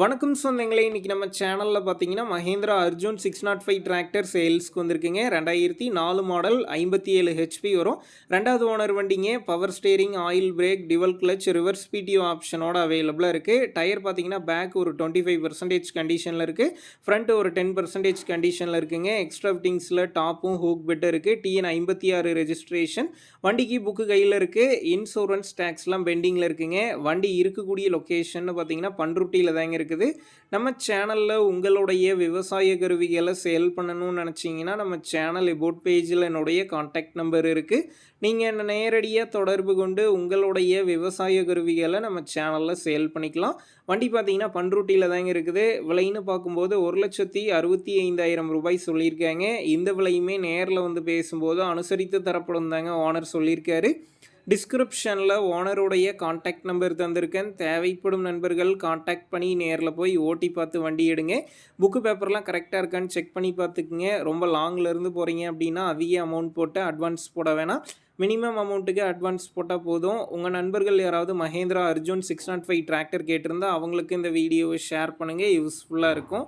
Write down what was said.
வணக்கம் சொந்தங்களே இன்றைக்கி நம்ம சேனலில் பார்த்தீங்கன்னா Mahindra Arjun six nought oh five tractor சேல்ஸ்க்கு வந்திருக்குங்க. ரெண்டாயிரத்தி நாலு மாடல் ஐம்பத்தி ஏழு ஹெச்பி வரும். ரெண்டாவது ஓனர் வண்டிங்க power steering oil brake dual clutch reverse PTO ஆப்ஷனோட அவைலபிளாக இருக்குது டயர் பார்த்தீங்கன்னா பேக் ஒரு டுவெண்ட்டி ஃபைவ் பர்சன்டேஜ் கண்டிஷனில் இருக்குது ஃப்ரண்ட் ஒரு டென் பர்சன்டேஜ் கண்டிஷனில் இருக்குங்க. எக்ஸ்ட்ரா ஃபிட்டிங்ஸில் டாப்பும் ஹூக் பெட் இருக்குது டிஎன் ஐம்பத்தி ஆறு ரெஜிஸ்ட்ரேஷன் வண்டிக்கு புக்கு கையில் இருக்குது இன்சூரன்ஸ் டேக்ஸ்லாம் பெண்டிங்கில் இருக்குங்க. வண்டி இருக்கக்கூடிய லொக்கேஷன் பார்த்தீங்கன்னா பண்ருட்டியில் தாங்க இருக்குது. நம்ம சேனலில் உங்களுடைய விவசாய கருவிகளை சேல் பண்ணணும்னு நினச்சிங்கன்னா நம்ம சேனல் எபோட் பேஜில் என்னுடைய காண்டாக்ட் நம்பர் இருக்குது நீங்கள் என்ன நேரடியாக தொடர்பு கொண்டு உங்களுடைய விவசாய கருவிகளை நம்ம சேனலில் சேல் பண்ணிக்கலாம். வண்டி பார்த்தீங்கன்னா பண்ருட்டியில் தாங்க இருக்குது. விலைன்னு பார்க்கும்போது ஒரு லட்சத்தி அறுபத்தி ஐந்தாயிரம் ரூபாய் சொல்லியிருக்காங்க. இந்த விலையுமே நேரில் வந்து பேசும்போது அனுசரித்து தரப்படும் தாங்க ஓனர் சொல்லியிருக்காரு. டிஸ்கிரிப்ஷனில் ஓனருடைய காண்டாக்ட் நம்பர் தந்திருக்கேன். தேவைப்படும் நண்பர்கள் காண்டாக்ட் பண்ணி நேரில் போய் ஓட்டி பார்த்து வண்டி எடுங்க. புக்கு பேப்பர்லாம் கரெக்டாக இருக்கான்னு செக் பண்ணி பார்த்துக்குங்க. ரொம்ப லாங்லேருந்து போகிறீங்க அப்படின்னா அதிக அமௌண்ட் போட்டு அட்வான்ஸ் போட வேணாம். மினிமம் அமௌண்ட்டுக்கு அட்வான்ஸ் போட்டால் போதும். உங்கள் நண்பர்கள் யாராவது Mahindra Arjun six nought five tractor கேட்டிருந்தா அவங்களுக்கு இந்த வீடியோவை ஷேர் பண்ணுங்கள் யூஸ்ஃபுல்லாக இருக்கும்.